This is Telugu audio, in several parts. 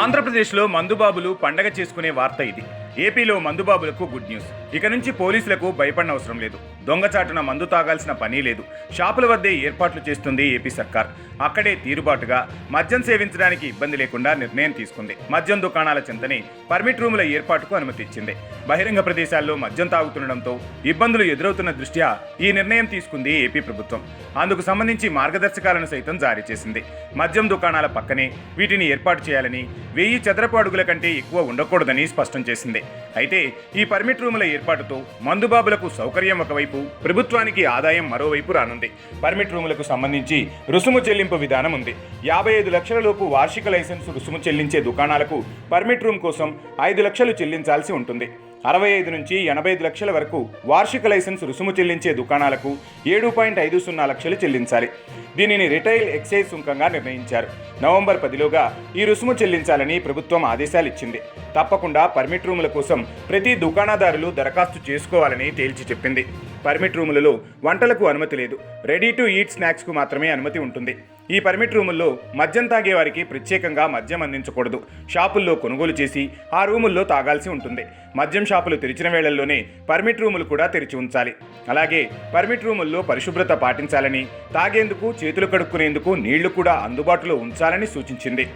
ఆంధ్రప్రదేశ్లో మందుబాబులు పండగ చేసుకునే వార్త ఇది. ఏపీలో మందుబాబులకు గుడ్ న్యూస్ ఇక నుంచి పోలీసులకు భయపడిన అవసరం లేదు. దొంగచాటున మందు తాగాల్సిన పని లేదు. షాపుల వద్దే ఏర్పాట్లు చేస్తుంది ఏపీ సర్కార్. అక్కడే తీరుబాటుగా మద్యం సేవించడానికి ఇబ్బంది లేకుండా నిర్ణయం తీసుకుంది. మద్యం దుకాణాల చెంతనే పర్మిట్ రూముల ఏర్పాటుకు అనుమతి ఇచ్చింది. బహిరంగ ప్రదేశాల్లో మద్యం తాగుతుండడంతో ఇబ్బందులు ఎదురవుతున్న దృష్ట్యా ఈ నిర్ణయం తీసుకుంది ఏపీ ప్రభుత్వం. అందుకు సంబంధించి మార్గదర్శకాలను సైతం జారీ చేసింది. మద్యం దుకాణాల పక్కనే వీటిని ఏర్పాటు చేయాలని వెయ్యి చదరపు అడుగుల కంటే ఎక్కువ ఉండకూడదని స్పష్టం చేసింది. అయితే ఈ పర్మిట్ రూముల ఏర్పాటుతో మందుబాబులకు సౌకర్యం ఒకవైపు ప్రభుత్వానికి ఆదాయం మరోవైపు రానుంది. పర్మిట్ రూములకు సంబంధించి రుసుము చెల్లింపు విధానం ఉంది. యాభై ఐదు లక్షల లోపు వార్షిక లైసెన్సు రుసుము చెల్లించే దుకాణాలకు పర్మిట్ రూమ్ కోసం ఐదు లక్షలు చెల్లించాల్సి ఉంటుంది. అరవై ఐదు నుంచి ఎనభై ఐదు లక్షల వరకు వార్షిక లైసెన్స్ రుసుము చెల్లించే దుకాణాలకు ఏడు పాయింట్ ఐదు సున్నా లక్షలు చెల్లించాలి. దీనిని రిటైల్ ఎక్సైజ్ సుంకంగా నిర్ణయించారు. నవంబర్ పదిలోగా ఈ రుసుము చెల్లించాలని ప్రభుత్వం ఆదేశాలు ఇచ్చింది తప్పకుండా పర్మిట్ రూముల కోసం ప్రతి దుకాణదారులు దరఖాస్తు చేసుకోవాలని తేల్చి చెప్పింది. పర్మిట్ రూములలో వంటలకు అనుమతి లేదు. రెడీ టు ఈట్ స్నాక్స్కు మాత్రమే అనుమతి ఉంటుంది. ఈ పర్మిట్ రూముల్లో మద్యం తాగే వారికి ప్రత్యేకంగా మద్యం అందించకూడదు. షాపుల్లో కొనుగోలు చేసి ఆ రూముల్లో తాగాల్సి ఉంటుంది. మద్యం షాపులు తెరిచిన వేళల్లోనే పర్మిట్ రూములు కూడా తెరిచి ఉంచాలి. అలాగే పర్మిట్ రూముల్లో పరిశుభ్రత పాటించాలని తాగేందుకు చేతులు కడుక్కునేందుకు నీళ్ళు కూడా అందుబాటులో ఉంచాలని సూచించింది.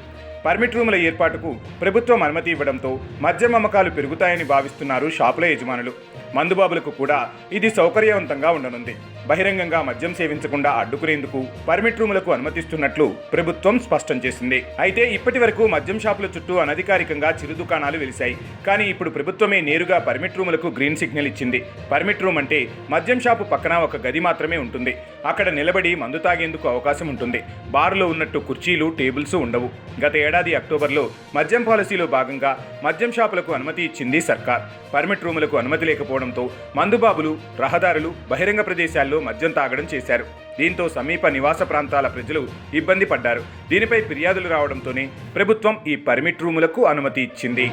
పర్మిట్ రూముల ఏర్పాటుకు ప్రభుత్వం అనుమతి ఇవ్వడంతో మద్యం అమ్మకాలు పెరుగుతాయని భావిస్తున్నారు షాపుల యజమానులు. మందుబాబులకు కూడా ఇది సౌకర్యవంతంగా ఉండనుంది. బహిరంగంగా మద్యం సేవించకుండా అడ్డుకునేందుకు పర్మిట్ రూములకు అనుమతిస్తున్నట్లు ప్రభుత్వం స్పష్టం చేసింది. అయితే ఇప్పటి వరకు మద్యం షాపుల చుట్టూ అనధికారికంగా చిరు దుకాణాలు వెలిశాయి. కానీ ఇప్పుడు ప్రభుత్వమే నేరుగా పర్మిట్ రూములకు గ్రీన్ సిగ్నల్ ఇచ్చింది. పర్మిట్ రూమ్ అంటే మద్యం షాపు పక్కన ఒక గది మాత్రమే ఉంటుంది. అక్కడ నిలబడి మందు తాగేందుకు అవకాశం ఉంటుంది. బారులో ఉన్నట్టు కుర్చీలు టేబుల్స్ ఉండవు. గత ఏడాది అక్టోబర్లో మద్యం పాలసీలో భాగంగా మద్యం షాపులకు అనుమతి ఇచ్చింది సర్కార్. పర్మిట్ రూములకు అనుమతి లేకపోవడం లేకపోవడంతో మందుబాబులు రహదారులు బహిరంగ ప్రదేశాల్లో మద్యం తాగడం చేశారు. దీంతో సమీప నివాస ప్రాంతాల ప్రజలు ఇబ్బంది పడ్డారు. దీనిపై ఫిర్యాదులు రావడంతోనే ప్రభుత్వం ఈ పర్మిట్ రూములకు అనుమతి ఇచ్చింది.